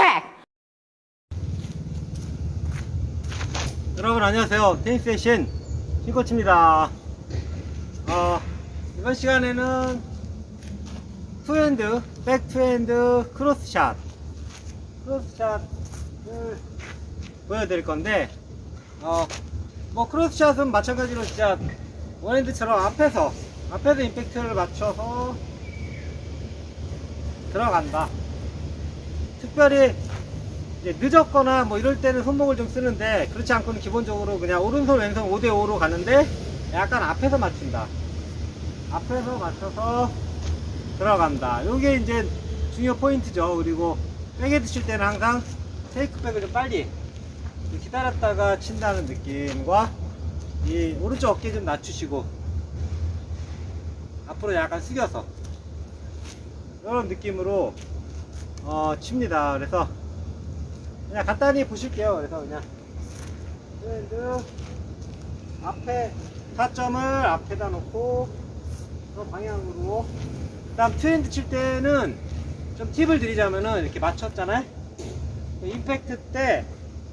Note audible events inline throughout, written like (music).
트랙. 여러분 안녕하세요. 테니스의 신 신코치입니다. 어, 이번 시간에는 투핸드, 백투핸드, 크로스샷 크로스샷을 보여드릴 건데 어, 뭐 크로스샷은 마찬가지로 진짜 원핸드처럼 앞에서 앞에서 임팩트를 맞춰서 들어간다 특별히 늦었거나 뭐 이럴 때는 손목을 좀 쓰는데 그렇지 않고는 기본적으로 그냥 오른손 왼손 5대5로 가는데 약간 앞에서 맞춘다. 앞에서 맞춰서 들어간다. 요게 이제 중요 포인트죠. 그리고 백헤드 칠 때는 항상 테이크백을 좀 빨리 기다렸다가 친다는 느낌과 이 오른쪽 어깨 좀 낮추시고 앞으로 약간 숙여서 이런 느낌으로 어, 칩니다 그래서 그냥 간단히 보실게요. 그래서 그냥 트렌드 앞에 타점을 앞에다 놓고 저 방향으로 그다음 트렌드 칠 때는 좀 팁을 드리자면은 이렇게 맞췄잖아요. 임팩트 때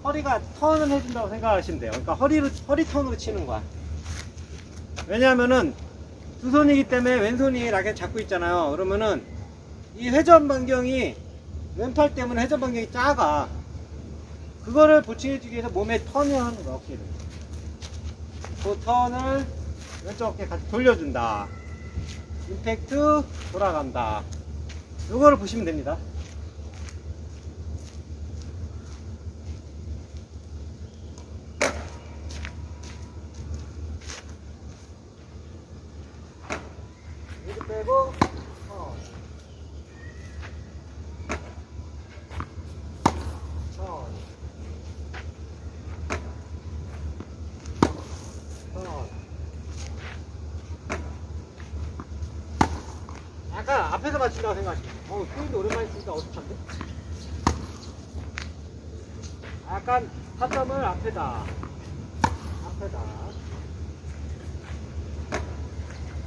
허리가 턴을 해준다고 생각하시면 돼요. 그러니까 허리로 허리 턴으로 치는 거야. 왜냐하면은 두 손이기 때문에 왼손이 라켓 잡고 있잖아요. 그러면은 이 회전 반경이 왼팔 때문에 회전 반경이 작아. 그거를 보충해주기 위해서 몸에 턴을 하는 거야, 어깨를. 그 턴을 왼쪽 어깨 같이 돌려준다. 임팩트 돌아간다. 요거를 보시면 됩니다. 이렇게 빼고, 어. 어. 어. 약간 앞에서 맞춘다고 생각하시면 돼요. 어, 포인트 오랜만에 치니까 어색한데? 약간 타점을 앞에다. 앞에다.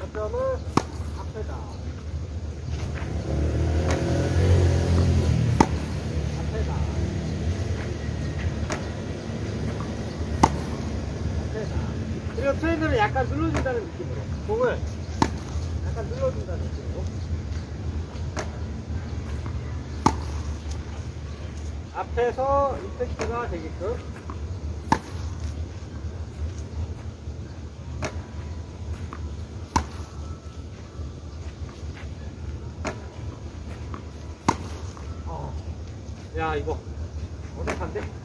타점을 앞에다. 앞에다. 앞에다. 그리고 트렌드는 약간 눌러준다는 느낌으로. 공을 약간 눌러준다는 느낌으로. 앞에서 임팩트가 되게끔. 어. 야, 이거 어색한데? 야.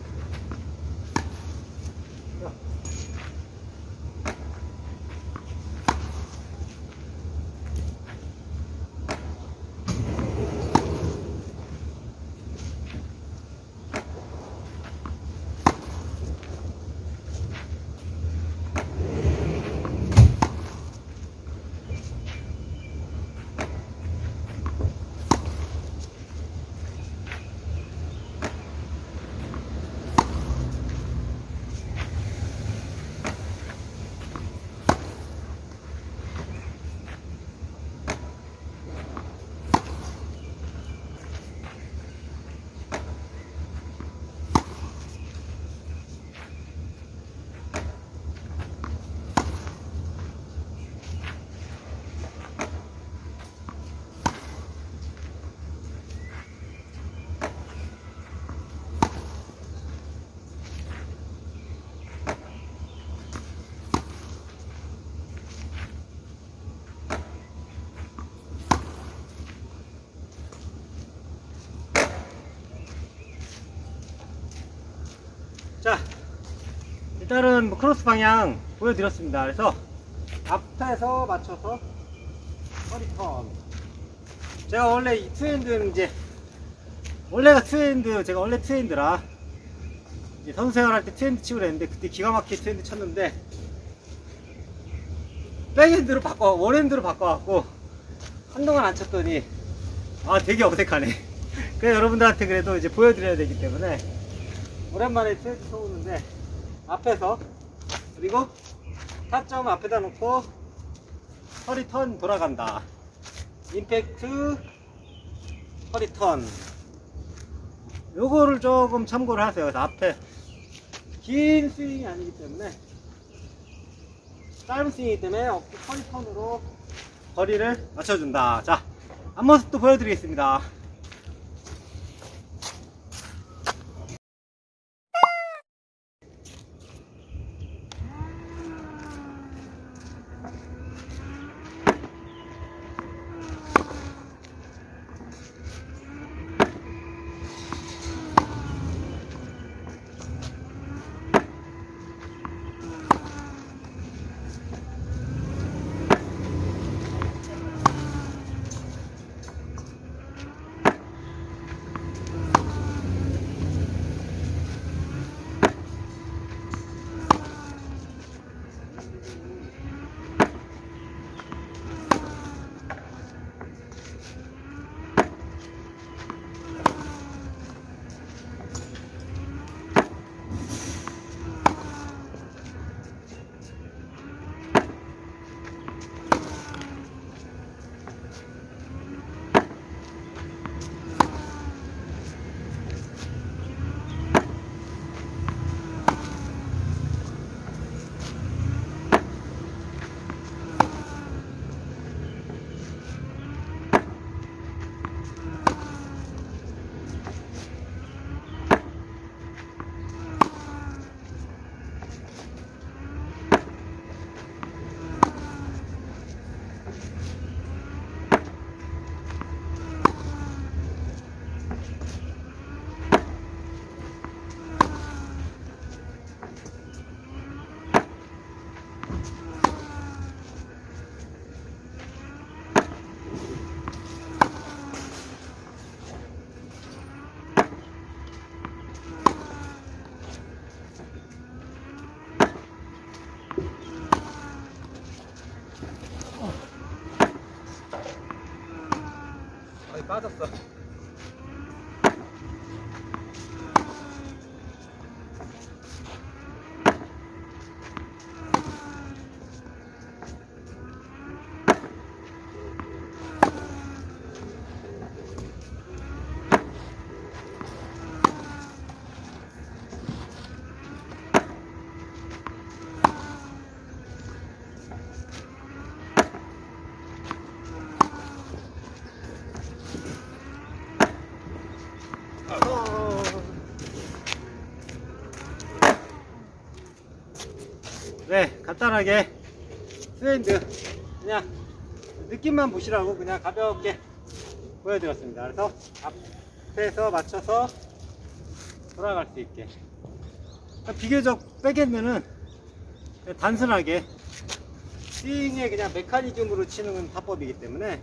자, 일단은 뭐 크로스 방향 보여드렸습니다. 그래서 앞에서 맞춰서 허리 턴. 제가 원래 이 투핸드는 이제 원래가 투핸드, 제가 원래 투핸드라 이제 선수 생활할 때 투핸드 치고 그랬는데 그때 기가 막히게 투핸드 쳤는데 백핸드로 바꿔 원핸드로 바꿔갖고 한동안 안 쳤더니 아 되게 어색하네. (laughs) 그래 여러분들한테 그래도 이제 보여드려야 되기 때문에 오랜만에 트레이드 쳐오는데 앞에서 그리고 타점 앞에다 놓고 허리 턴 돌아간다 임팩트 허리 턴 요거를 조금 참고를 하세요 앞에 긴 스윙이 아니기 때문에 짧은 스윙이기 때문에 허리 턴으로 거리를 맞춰준다. 자, 앞모습 또 보여드리겠습니다. 빠졌어. 네, 간단하게 스윙드 그냥 느낌만 보시라고 그냥 가볍게 보여드렸습니다. 그래서 앞에서 맞춰서 돌아갈 수 있게 비교적 백핸드는 그냥 단순하게 스윙의 그냥 메커니즘으로 치는 타법이기 때문에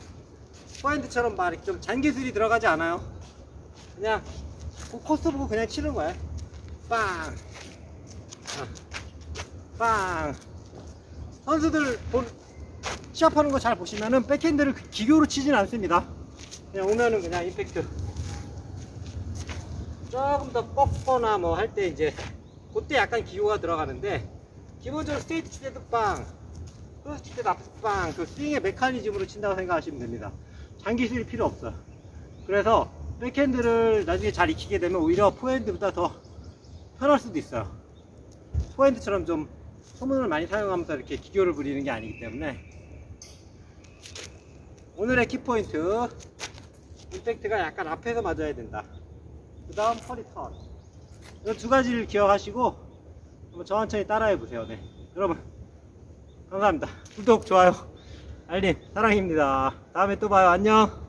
포핸드처럼 막 이렇게 좀 잔기술이 들어가지 않아요. 그냥 그 코스 보고 그냥 치는 거야. 빵. 어. 빵. 선수들 본, 시합하는 거 잘 보시면은 백핸드를 기교로 치진 않습니다. 그냥 오면은 그냥 임팩트. 조금 더 꺾거나 뭐 할 때 이제 그때 약간 기교가 들어가는데 기본적으로 스테이트 칠 때도 빵, 크로스 칠 때도 앞에서 빵, 그 스윙의 메커니즘으로 친다고 생각하시면 됩니다. 장기술이 필요 없어. 그래서 백핸드를 나중에 잘 익히게 되면 오히려 포핸드보다 더 편할 수도 있어요. 포핸드처럼 좀 소문을 많이 사용하면서 이렇게 기교를 부리는 게 아니기 때문에 오늘의 키포인트 임팩트가 약간 앞에서 맞아야 된다. 그 다음 허리 턴. 이 두 가지를 기억하시고 한번 천천히 따라해 보세요. 네. 여러분 감사합니다. 구독, 좋아요, 알림 사랑입니다. 다음에 또 봐요. 안녕.